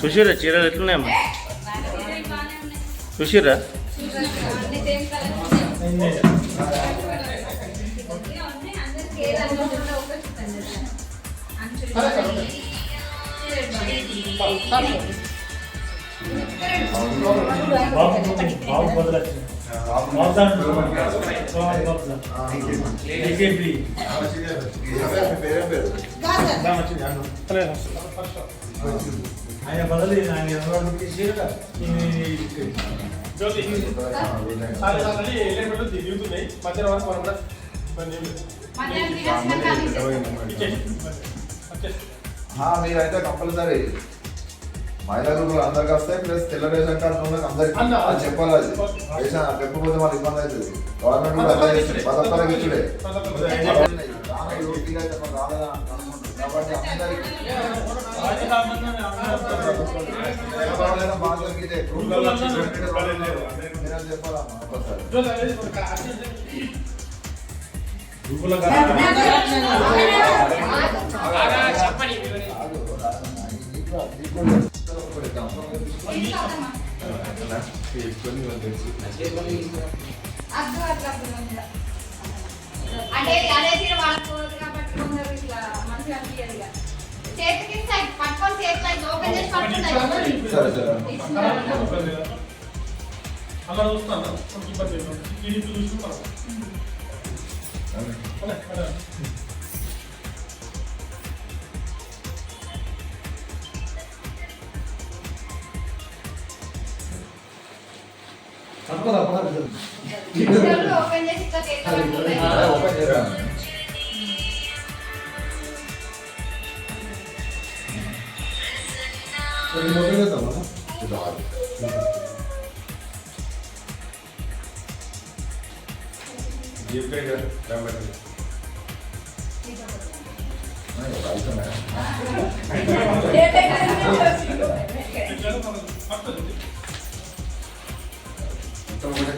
చూసిరా చీరలు ఎట్లున్నాయమ్మా చూసిరా బాబు బాబు ఆయన బదులు ఆయన ఎవరు జ్యోతి దిగుతున్నాయి మధ్యాహ్నం వరకు మనం కూడా ఇబ్బంది మీరైతే కంపల్సరీ మహిళా గ్రూపులు అందరికి వస్తాయి ప్లస్ తెల్ల రేషన్ కార్డు ఉన్నది అందరికి. అది చెప్పాలి అది. రేషన్ పెప్పకపోతే మనకి ఇబ్బంది అవుతుంది. గవర్నమెంట్ కూడా అదే చేస్తుంది పది ఒక్కరికి ఇచ్చుడే. కాబట్టి అందరికీ. చెప్పాలమ్మా ఒక్కసారి. అంటే అదే తీరు వాడుకోవద్దు కాబట్టి కొందరు ఇట్లా మంచిగా అనిపించదు ఇక. చేతికి ఇస్తాయి, పట్టుకొని చేతిలో ఓపెన్ చేసి పట్టుకుంటాయి. సరే సరే అలా చూస్తాను మనకి ఇబ్బంది లేదు టీడీపీ చూసుకుంటాం చేతులు ఓపెన్ చేసి ఇట్లా చేతిలో పట్టుకుంటాయి. ఓపెన్ చేయరా అమ్మాయి చూడు అంతే ఈ రెండు రోజులు చేద్దాం. చాలా మస్తు ఉంది. ఏ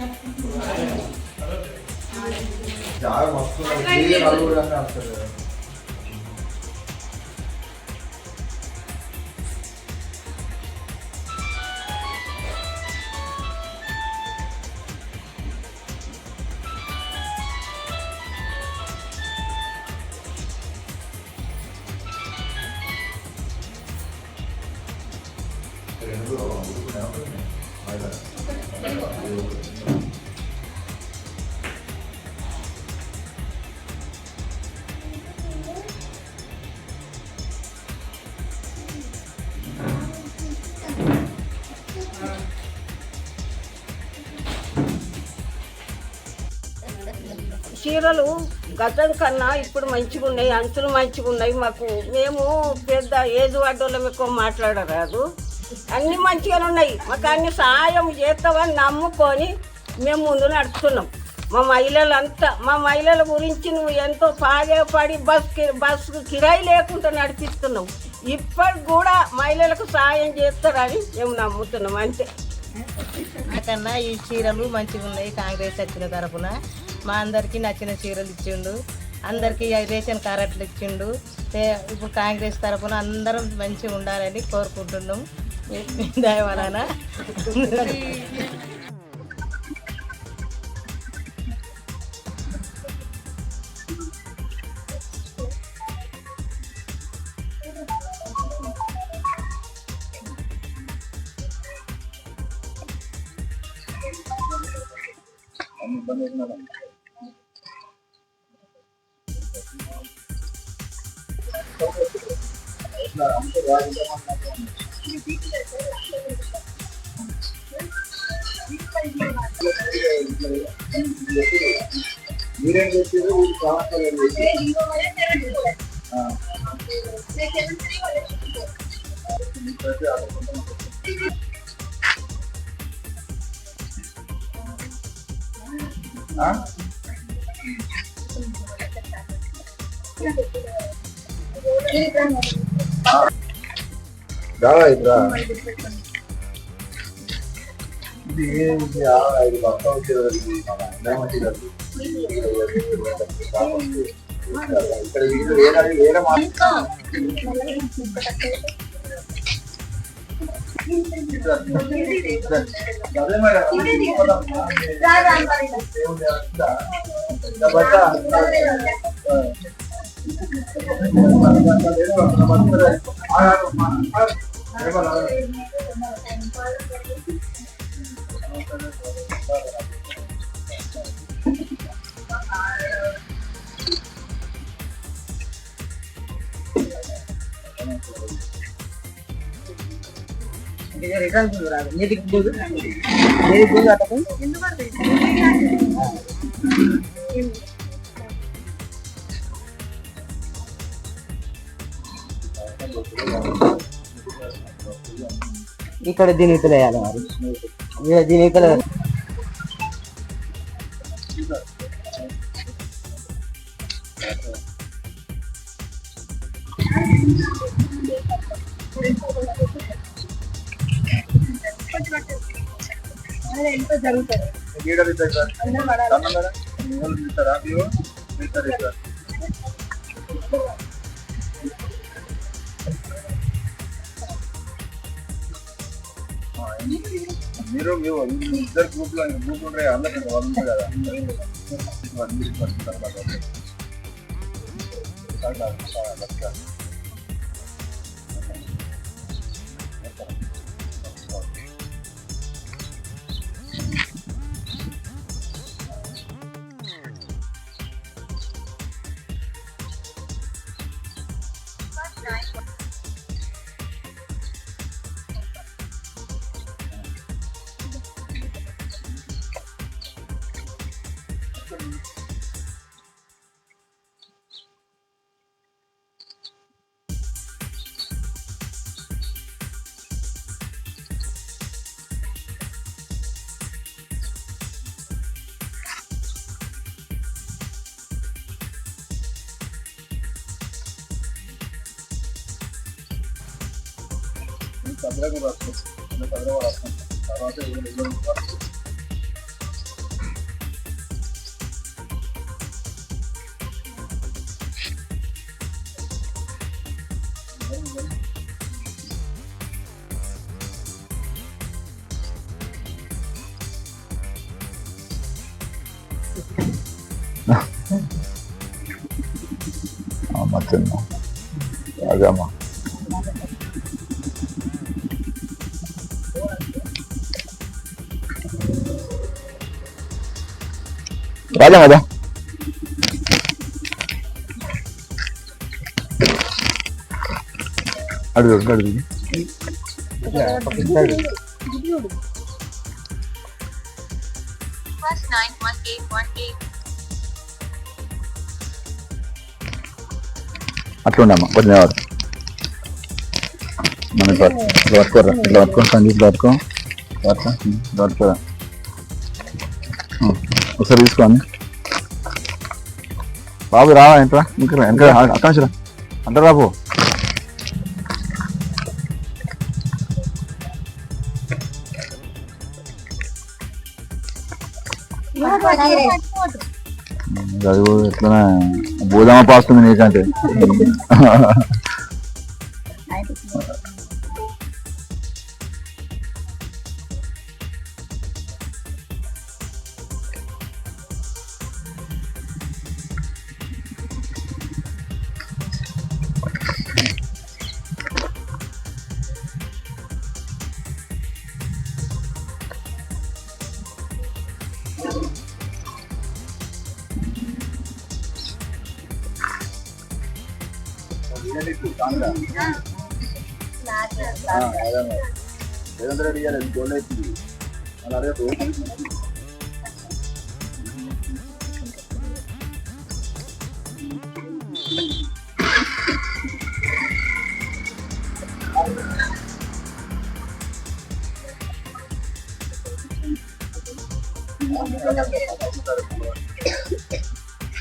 కదా. రెండు చీరలు గతం కన్నా ఇప్పుడు మంచిగా ఉన్నాయి అంచులు మంచిగా ఉన్నాయి మాకు. మేము పెద్ద ఏజ్ వాడోళ్ళం ఎక్కువ మాట్లాడరాదు. అన్ని మంచిగానే ఉన్నాయి. మాకు అన్ని సహాయం చేస్తామని నమ్ముకొని మేము ముందు నడుస్తున్నాం మా మహిళలంతా మా మహిళల గురించి నువ్వు ఎంతో పాగపడి బస్ కి- బస్సు కిరాయి లేకుండా నడిపిస్తున్నావు. ఇప్పటికి కూడా మహిళలకు సహాయం చేస్తారని మేము నమ్ముతున్నాం అంతే. నాకన్నా ఈ చీరలు మంచిగా ఉన్నాయి కాంగ్రెస్ వచ్చిన తరపున. మా అందరికి నచ్చిన చీరలు ఇచ్చిండు. అందరికి రేషన్ కార్డులు ఇచ్చిండు. ఇప్పుడు కాంగ్రెస్ తరపున అందరం మంచిగా ఉండాలని కోరుకుంటున్నాం. దయ మీరేం చేసారు వీళ్ళు సంవత్సరాలు ఏం చేశారు? రావా ఇట్రా ఇది ఇది ఆ, ఇది మొత్తం వచ్చేది ఇది. మన అందరం వచ్చేది ఇక్కడ వీళ్ళు వేరే వేరే మాట అదే మరి ఇక్కడ దీని ఇతలు వేయాలి మరి. ఈడ దీని ఇతలు లీడర్ మీరు మీరు ఇద్దరు గ్రూప్లో గ్రూప్ ఉంటాయి అందరికి వాళ్ళు కదా? మీరు పడుతుంటారు కదా. చాలా, చాలా లక్ష. చంద్రకు రాస్తాం చంద్రకు రాస్తాం తర్వాత రాజా కదా అడుగు అడుగు Plus nine one eight one eight. అట్లా ఉండమ్మా కొంచెం ఎవరు మన ఇట్లా ఇట్లా పట్టుకోరా ఇట్లా పట్టుకొని సంగీత్ పట్టుకో పట్టుకో ఇట్లా పట్టుకోరా. ఒకసారి తీసుకోండి. బాబు రావా ఎంట్రా ఇంకా ఇంకా అక్కడ అంటారు బాబు అంట చదువు ఎట్లా బోధమ పాస్తుంది నీకంటే. రేవంత్ రెడ్డి గారు గోల్డ్ అవుతుంది మళ్ళీ రేపు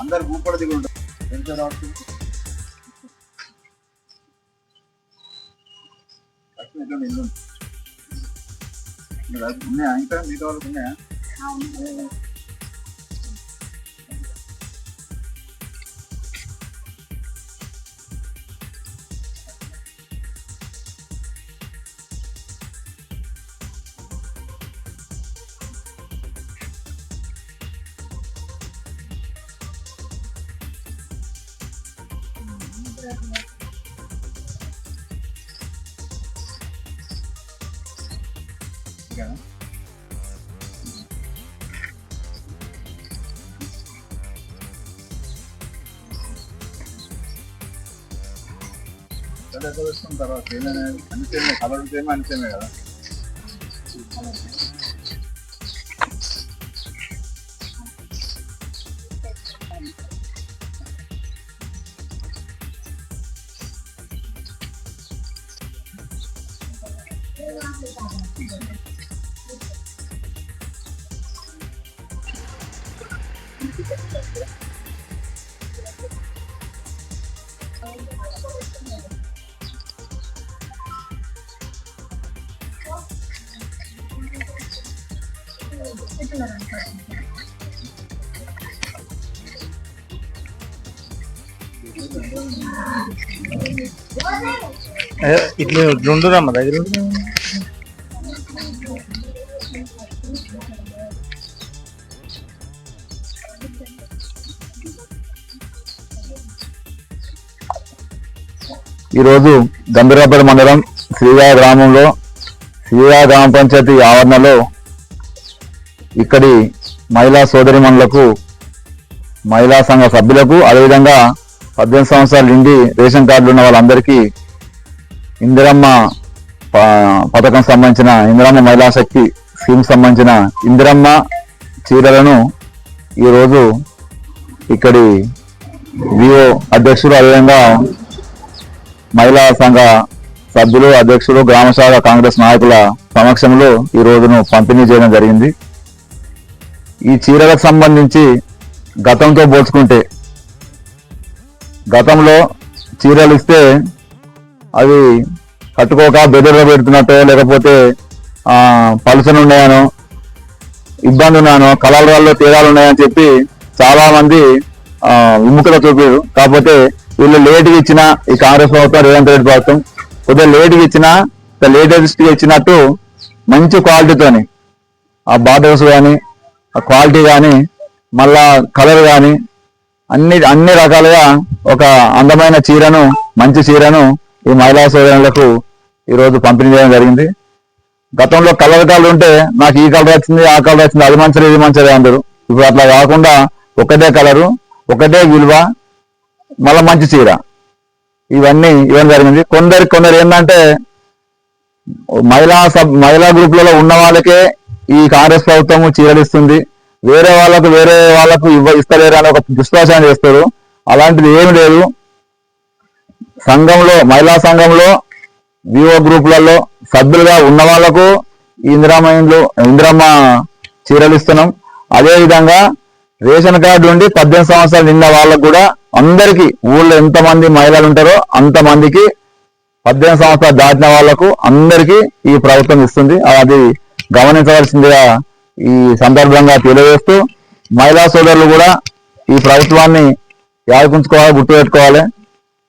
అందరు ఊపడ దిగు ఉంటారు ఎంత రావచ్చు లక్ష్మి ఎట్లా నిన్ను ఉన్నాయా ఇంకా మిగతా వాళ్ళకి ఉన్నాయా 제가 그래서 좀 달아 되면은 안 때문에 가발로 되면 안 때문에 ఇట్లా ఇట్లుండురా మా దగ్గర ఈరోజు గంభీరాపేట మండలం శ్రీగా గ్రామంలో శ్రీగా గ్రామ పంచాయతీ ఆవరణలో ఇక్కడి మహిళా సోదరిమణులకు మహిళా సంఘ సభ్యులకు అదేవిధంగా పద్దెనిమిది సంవత్సరాలు నిండి రేషన్ కార్డులు ఉన్న వాళ్ళందరికీ ఇందిరమ్మ ప- పథకం సంబంధించిన ఇందిరమ్మ మహిళా శక్తి స్కీమ్ సంబంధించిన ఇందిరమ్మ చీరలను ఈరోజు ఇక్కడి విఓ అధ్యక్షుడు అదేవిధంగా మహిళా సంఘ సభ్యులు అధ్యక్షులు గ్రామశాఖ కాంగ్రెస్ నాయకుల సమక్షంలో ఈ రోజును పంపిణీ చేయడం జరిగింది. ఈ చీరలకు సంబంధించి గతంతో పోల్చుకుంటే గతంలో చీరలు ఇస్తే అవి కట్టుకోక బెదర్లో పెడుతున్నట్టు లేకపోతే పలుసలు ఉన్నాయనో ఇబ్బంది ఉన్నాను కలవరాల్లో తేడాలు ఉన్నాయని చెప్పి చాలా మంది విముఖత చూపారు. కాకపోతే వీళ్ళు లేట్గా ఇచ్చిన ఈ కాంగ్రెస్ ప్రభుత్వం రేవంత్ రెడ్డి ప్రభుత్వం కొద్దిగా లేట్గా ఇచ్చిన లేటెస్ట్ ఇచ్చినట్టు మంచి క్వాలిటీతోని ఆ బార్డర్స్ కానీ ఆ క్వాలిటీ కానీ మళ్ళా కలర్ కానీ అన్ని అన్ని రకాలుగా ఒక అందమైన చీరను మంచి చీరను ఈ మహిళా సోదరులకు ఈరోజు పంపిణీ చేయడం జరిగింది. గతంలో కలర్ కలర్ ఉంటే నాకు ఈ కలర్ వచ్చింది ఆ కలర్ వచ్చింది అది మంచిది ఇది మంచిది అందరు ఇప్పుడు అట్లా కాకుండా ఒకటే కలరు ఒకటే విలువ మళ్ళీ మంచి చీర. ఇవన్నీ ఇవ్వడం జరిగింది. కొందరు కొందరు ఏంటంటే మహిళా సబ్ మహిళా గ్రూపులలో ఉన్న వాళ్ళకే ఈ కాంగ్రెస్ ప్రభుత్వం చీరలు ఇస్తుంది. వేరే వాళ్ళకు వేరే వాళ్ళకు ఇవ్వ ఇస్తలేరు అని ఒక దుశ్వాసం చేస్తారు. అలాంటిది ఏమి లేదు. సంఘంలో మహిళా సంఘంలో వివో గ్రూపులలో సభ్యులుగా ఉన్న వాళ్ళకు ఈ ఇందిరమ్మ చీరలు ఇస్తున్నాం. అదేవిధంగా రేషన్ కార్డు నుండి పద్దెనిమిది సంవత్సరాలు నిన్న వాళ్ళకు కూడా అందరికీ ఊళ్ళో ఎంతమంది మహిళలు ఉంటారో అంతమందికి పద్దెనిమిది సంవత్సరాలు దాటిన వాళ్ళకు అందరికీ ఈ ప్రభుత్వం ఇస్తుంది. అది గమనించవలసిందిగా ఈ సందర్భంగా తెలియజేస్తూ మహిళా సోదరులు కూడా ఈ ప్రభుత్వాన్ని యాదకుంచుకోవాలి గుర్తుపెట్టుకోవాలి.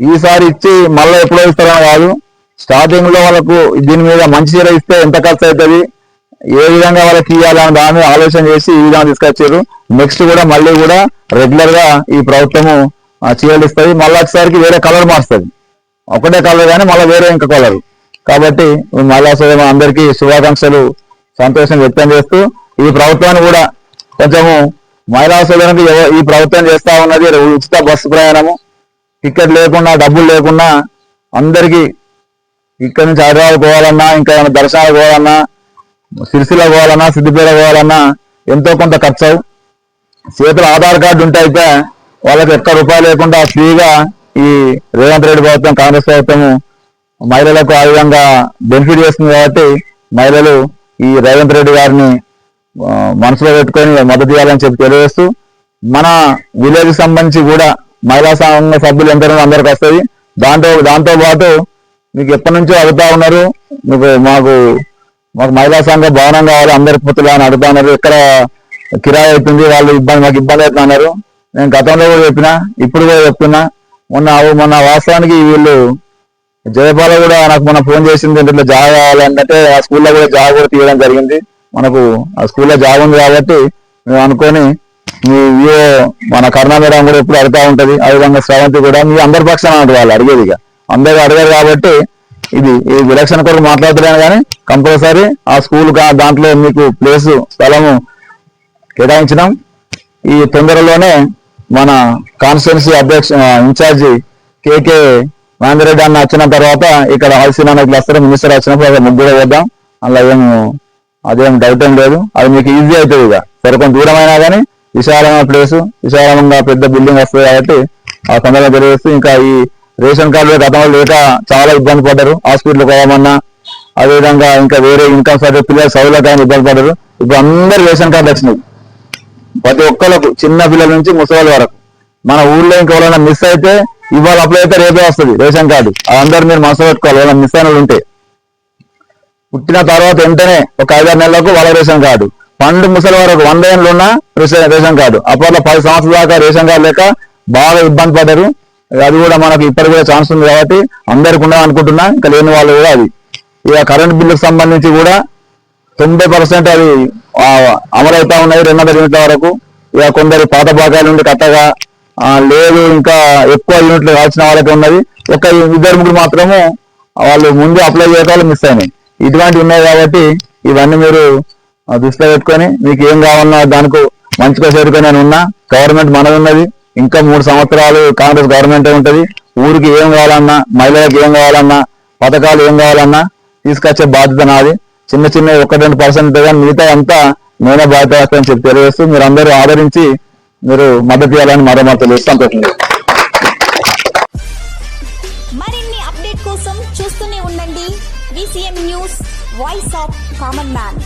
ఈసారి ఇచ్చి మళ్ళీ ఎప్పుడో ఇస్తారని కాదు. స్టార్టింగ్లో వాళ్ళకు దీని మీద మంచి చీర ఇస్తే ఎంత ఖర్చు అవుతుంది ఏ విధంగా వాళ్ళకి ఇవ్వాలని దాన్ని ఆలోచన చేసి ఈ విధంగా తీసుకొచ్చారు. నెక్స్ట్ కూడా మళ్ళీ కూడా రెగ్యులర్గా ఈ ప్రభుత్వము ఆ, చీరలు ఇస్తుంది. మళ్ళీ ఒకసారికి వేరే కలర్ మారుస్తుంది. ఒకటే కలర్ కానీ మళ్ళీ వేరే ఇంకా కలర్ కాబట్టి మహిళా సోదరు అందరికీ శుభాకాంక్షలు సంతోషం వ్యక్తం చేస్తూ ఈ ప్రభుత్వాన్ని కూడా కొంచెము మహిళా సోదరునికి ఈ ప్రభుత్వం చేస్తా ఉన్నది. ఉచిత బస్సు ప్రయాణము. టికెట్ లేకుండా డబ్బులు లేకుండా అందరికీ ఇక్కడ నుంచి హైదరాబాద్ పోవాలన్నా ఇంకా ఏమైనా దర్శనాలు పోవాలన్నా సిరిసిల పోవాలన్నా సిద్దిపేట పోవాలన్నా ఎంతో కొంత ఖర్చు చేతులు ఆధార్ కార్డు ఉంటే అయితే వాళ్ళకి ఎక్క రూపాయలు లేకుండా ఫ్రీగా ఈ రేవంత్ రెడ్డి ప్రభుత్వం కాంగ్రెస్ ప్రభుత్వం మహిళలకు ఆ విధంగా బెనిఫిట్ చేస్తుంది కాబట్టి మహిళలు ఈ రేవంత్ రెడ్డి గారిని మనసులో పెట్టుకొని మద్దతు ఇవ్వాలని చెప్పి తెలియజేస్తూ మన విలేజ్ సంబంధించి కూడా మహిళా సంఘ సభ్యులు ఎంత అందరికి వస్తుంది. దాంతో దాంతో పాటు మీకు ఎప్పటి నుంచో అడుగుతా ఉన్నారు. మీకు మాకు మాకు మహిళా సంఘ భవనం కావాలి అందరి పుత్రులు అని అడుగుతా ఉన్నారు. ఇక్కడ కిరాయి అవుతుంది వాళ్ళు ఇబ్బంది మాకు ఇబ్బంది అవుతుంది అన్నారు. నేను గతంలో కూడా చెప్పిన ఇప్పుడు కూడా చెప్తున్నా. మొన్న మొన్న వాస్తవానికి వీళ్ళు జయపాల కూడా నాకు మొన్న ఫోన్ చేసింది ఇంట్లో జాబ్ కావాలంటే ఆ స్కూల్లో కూడా జాబ్ కూడా తీయడం జరిగింది. మనకు ఆ స్కూల్లో జాబ్ ఉంది కాబట్టి మేము అనుకొని మీ మన కరుణా మేడం కూడా ఎప్పుడు అడుగుతా ఉంటది అదేవిధంగా విధంగా శ్రవంతి కూడా మీ అందరి పక్షాన అంటారు వాళ్ళు అడిగేది ఇక. అందరూ అడిగారు కాబట్టి ఇది ఈ విలక్షణ కొరకు మాట్లాడుతున్నాను కానీ కంపల్సరీ ఆ స్కూల్ దాంట్లో మీకు ప్లేసు స్థలము కేటాయించినాం ఈ తొందరలోనే మన కాన్స్టిట్యున్సీ అధ్యక్ష ఇన్ఛార్జి కేకే మహేందర్ అన్న వచ్చిన తర్వాత ఇక్కడ హల్సీనా క్లస్టర్ మినిస్టర్ వచ్చినప్పుడు అక్కడ ముగ్గురు వేద్దాం. అలా ఏం అదేం డౌట్ ఏం లేదు. అది మీకు ఈజీ అవుతుంది ఇక. సరే కొంచెం దూరమైనా కానీ విశాలమైన ప్లేస్ విశాలంగా పెద్ద బిల్డింగ్ వస్తుంది కాబట్టి ఆ తొందరగా తెలియజేస్తూ ఇంకా ఈ రేషన్ కార్డు గతంలో లేక చాలా ఇబ్బంది పడ్డారు. హాస్పిటల్కి పోవాలన్నా అదేవిధంగా ఇంకా వేరే ఇన్కమ్ సర్టిఫికేట్ పిల్లలు చదువులకైనా ఇబ్బంది పడ్డారు. ఇప్పుడు అందరు రేషన్ కార్డు వచ్చినాయి. ప్రతి ఒక్కరికి చిన్న పిల్లల నుంచి ముసలి వరకు. మన ఊళ్ళో ఇంకెవరైనా మిస్ అయితే ఇవాళ అప్లై అయితే రేపే వస్తుంది రేషన్ కార్డు. అందరు మీరు మనసు పెట్టుకోవాలి. ఏమైనా మిస్ అయిన ఉంటే. పుట్టిన తర్వాత వెంటనే ఒక ఐదారు నెలలకు వాళ్ళ రేషన్ కార్డు. పండు ముసలి వరకు వంద ఏళ్ళు ఉన్న రేషన్ రేషన్ కార్డు. అప్పట్లో పది సంవత్సరాల దాకా రేషన్ కార్డు లేక బాగా ఇబ్బంది పడ్డారు. అది కూడా మనకు ఇప్పటికి కూడా ఛాన్స్ ఉంది కాబట్టి అందరికి ఉండాలనుకుంటున్నా ఇంకా లేని వాళ్ళు కూడా అది. ఇక కరెంట్ బిల్లుకు సంబంధించి కూడా తొంభై పర్సెంట్ అది ఆ, అమలవుతా ఉన్నాయి రెండు వందల యూనిట్ల వరకు. ఇక కొందరు పాత భాగాలు నుండి కట్టగా లేదు ఇంకా ఎక్కువ యూనిట్లు కాల్చిన వాళ్ళకి ఉన్నది. ఒక ఇద్దరు ముగ్గురు మాత్రము వాళ్ళు ముందు అప్లై చేయటాలు మిస్ అయినాయి. ఇటువంటివి ఉన్నాయి కాబట్టి ఇవన్నీ మీరు దృష్టిలో పెట్టుకొని మీకు ఏం కావాలన్నా దానికి మంచి చేరుకొని నేను ఉన్నా. గవర్నమెంట్ మనది ఉన్నది ఇంకా మూడు సంవత్సరాలు కాంగ్రెస్ గవర్నమెంట్ ఉంటది. ఊరికి ఏం కావాలన్నా మహిళలకు ఏం కావాలన్నా పథకాలు ఏం కావాలన్నా తీసుకొచ్చే బాధ్యత నాది. చిన్న చిన్న ఒకటి రెండు పర్సెంట్ కానీ మిగతా అంతా నేనే బాధ్యత వస్తానని చెప్పి తెలియజేస్తూ మీరు అందరూ ఆదరించి మీరు మద్దతు ఇవ్వాలని మరో మాట తెలియజేస్తూ సంతోషం మరిన్ని అప్డేట్ కోసం చూస్తూనే ఉండండి. VCM news voice of common man